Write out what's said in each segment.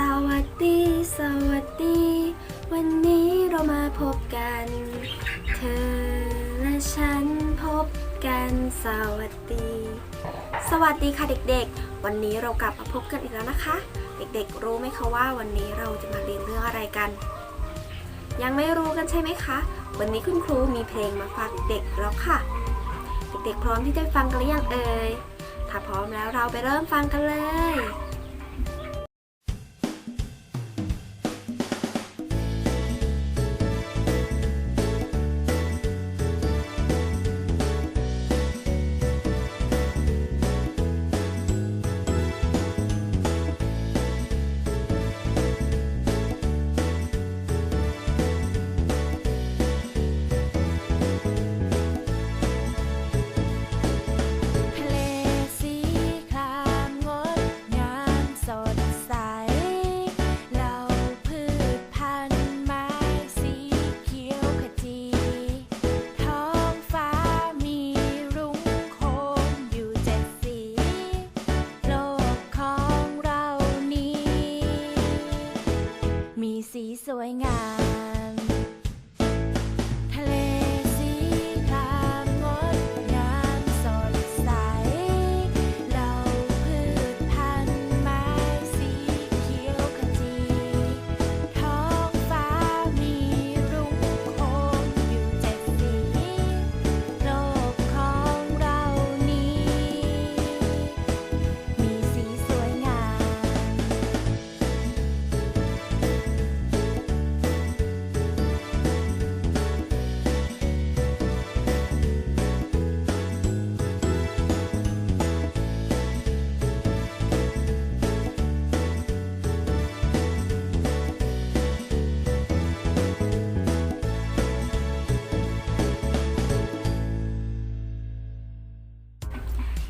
สวัสดี สวัสดี วันนี้เรามาพบกัน เธอและฉันพบกันสวัสดี สวัสดีค่ะเด็กๆ วันนี้เรากลับมาพบกันอีกแล้วนะคะ เด็กๆ รู้ไหมคะว่าวันนี้เราจะมาเรียนเรื่องอะไรกัน ยังไม่รู้กันใช่ไหมคะ วันนี้คุณครูมีเพลงมาฝากเด็กแล้วค่ะ เด็กๆ พร้อมที่จะฟังกันหรือยังเอ่ยถ้าพร้อมแล้วเราไปเริ่มฟังกันเลย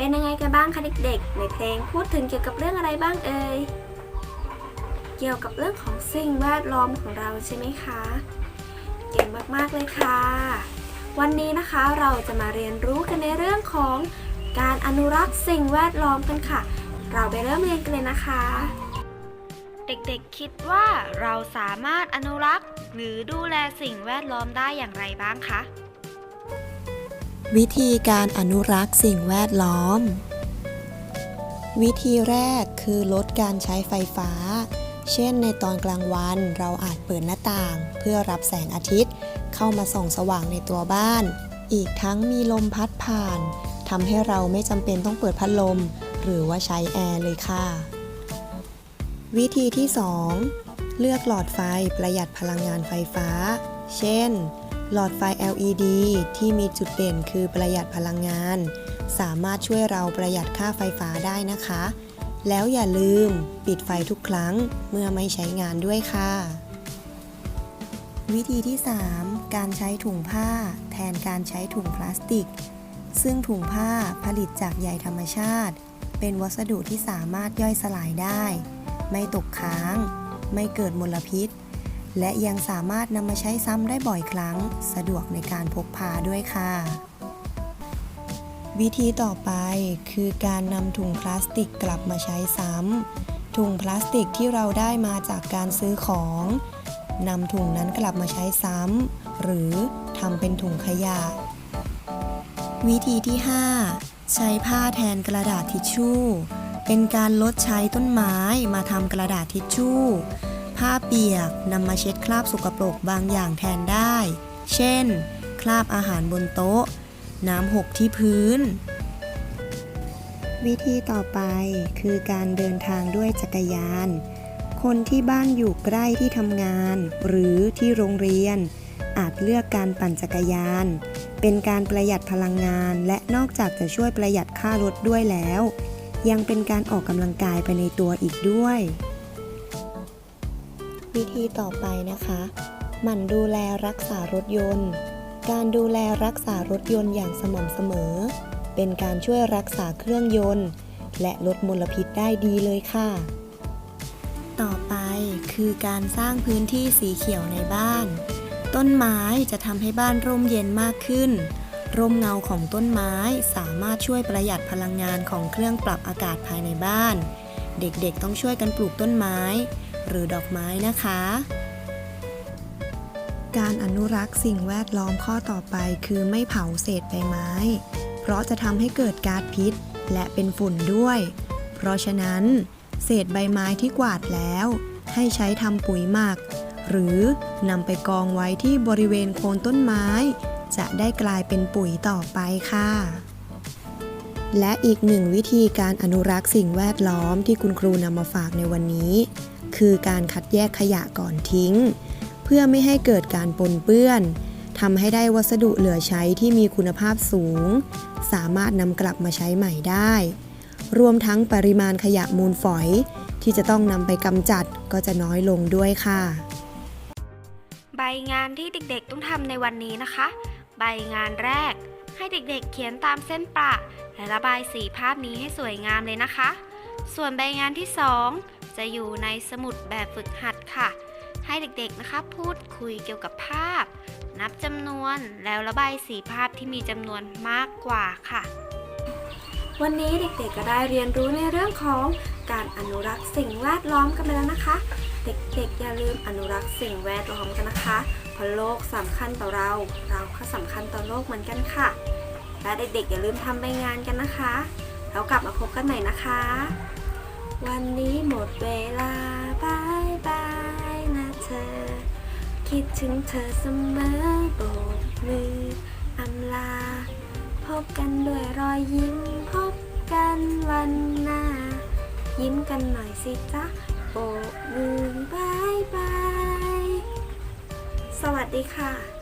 เป็นยังไงกันบ้างคะเด็กๆ ในเพลงพูดถึงเกี่ยวกับเรื่องอะไรบ้างเอ่ย เกี่ยวกับเรื่องของสิ่งแวดล้อมของเราใช่ไหมคะ เก่งมากๆเลยค่ะ วันนี้นะคะเราจะมาเรียนรู้กันในเรื่องของการอนุรักษ์สิ่งแวดล้อมกันค่ะ เราไปเริ่มเรียนกันเลยนะคะ เด็กๆคิดว่าเราสามารถอนุรักษ์ หรือดูแลสิ่งแวดล้อมได้อย่างไรบ้างคะ วิธีการอนุรักษ์สิ่งแวดล้อม วิธีแรกคือลดการใช้ไฟฟ้า เช่นในตอนกลางวันเราอาจเปิดหน้าต่าง เพื่อรับแสงอาทิตย์ เข้ามาส่องสว่างในตัวบ้าน อีกทั้งมีลมพัดผ่านทำให้เราไม่จำเป็นต้องเปิดพัดลม หรือว่าใช้แอร์เลยค่ะ วิธีที่ 2 เลือกหลอดไฟประหยัดพลังงานไฟฟ้า เช่น หลอดไฟ LED ที่มีจุดเด่นคือประหยัดพลังงาน สามารถช่วยเราประหยัดค่าไฟฟ้าได้นะคะ แล้วอย่าลืมปิดไฟทุกครั้งเมื่อไม่ใช้งานด้วยค่ะ วิธีที่ 3 การใช้ถุงผ้า แทนการใช้ถุงพลาสติก ซึ่งถุงผ้าผลิตจากใยธรรมชาติ เป็นวัสดุที่สามารถย่อยสลายได้ ไม่ตกค้าง ไม่เกิดมลพิษ และยังสามารถนำมาใช้ซ้ำได้บ่อยครั้ง สะดวกในการพกพาด้วยค่ะ วิธีต่อไปคือการนำถุงพลาสติกกลับมาใช้ซ้ำถุงพลาสติกที่เราได้มาจากการซื้อของนำถุงนั้นกลับมาใช้ซ้ำหรือทำเป็นถุงขยะ วิธีที่ 5 ใช้ผ้าแทนกระดาษทิชชู่ เป็นการลดใช้ต้นไม้มาทำกระดาษทิชชู่ ผ้าเปียกนำมาเช็ดคราบสกปรกบางอย่างแทนได้ เช่น คราบอาหารบนโต๊ะ น้ำหกที่พื้น วิธีต่อไปคือการเดินทางด้วยจักรยาน คนที่บ้านอยู่ใกล้ที่ทำงาน หรือที่โรงเรียน อาจเลือกการปั่นจักรยาน เป็นการประหยัดพลังงาน และนอกจากจะช่วยประหยัดค่ารถด้วยแล้ว ยังเป็นการออกกำลังกายไปในตัวอีกด้วย วิธีต่อไปนะคะหมั่นดูแลรักษารถยนต์ การดูแลรักษารถยนต์อย่างสม่ำเสมอ เป็นการช่วยรักษาเครื่องยนต์ และลดมลพิษได้ดีเลยค่ะ ต่อไปคือการสร้างพื้นที่สีเขียวในบ้าน ต้นไม้จะทำให้บ้านร่มเย็นมากขึ้น ร่มเงาของต้นไม้สามารถช่วยประหยัดพลังงานของเครื่องปรับอากาศภายในบ้าน เด็กๆต้องช่วยกันปลูกต้นไม้ หรือดอกไม้นะคะ การอนุรักษ์สิ่งแวดล้อมข้อต่อไปคือไม่เผาเศษใบไม้ เพราะจะทำให้เกิดก๊าซพิษและเป็นฝุ่นด้วย เพราะฉะนั้น เศษใบไม้ที่กวาดแล้ว ให้ใช้ทำปุ๋ยหมัก หรือนำไปกองไว้ที่บริเวณโคนต้นไม้ จะได้กลายเป็นปุ๋ยต่อไปค่ะและอีกหนึ่งวิธีการอนุรักษ์สิ่งแวดล้อมที่คุณครูนำมาฝากในวันนี้ คือการคัดแยกขยะก่อนทิ้ง เพื่อไม่ให้เกิดการปนเปื้อนทำให้ได้วัสดุเหลือใช้ที่มีคุณภาพสูง สามารถนำกลับมาใช้ใหม่ได้ รวมทั้งปริมาณขยะมูลฝอย ที่จะต้องนำไปกำจัดก็จะน้อยลงด้วยค่ะ ใบงานที่เด็กๆต้องทำในวันนี้นะคะ ใบงานแรก ให้เด็กๆเขียนตามเส้นประและระบายสีภาพนี้ให้สวยงามเลยนะคะ ส่วนใบงานที่สอง จะอยู่ในสมุดแบบฝึกหัดค่ะ ให้เด็กๆนะคะพูดคุยเกี่ยวกับภาพ นับจำนวนแล้วระบายสีภาพที่มีจำนวนมากกว่าค่ะ วันนี้เด็กๆก็ได้เรียนรู้ในเรื่องของการอนุรักษ์สิ่งแวดล้อมกันไปแล้วนะคะ เด็กๆอย่าลืมอนุรักษ์สิ่งแวดล้อมกันนะคะเพราะโลกสำคัญต่อเรา เราก็สำคัญต่อโลกเหมือนกันค่ะ และเด็กๆอย่าลืมทำใบงานกันนะคะ แล้วกลับมาพบกันใหม่นะคะ วันนี้หมดเวลาบายบายนะเธอ คิดถึงเธอเสมอโบกมืออำลา พบกันด้วยรอยยิ้ม พบกันวันหน้า ยิ้มกันหน่อยสิจ๊ะโบกมือบายบาย สวัสดีค่ะ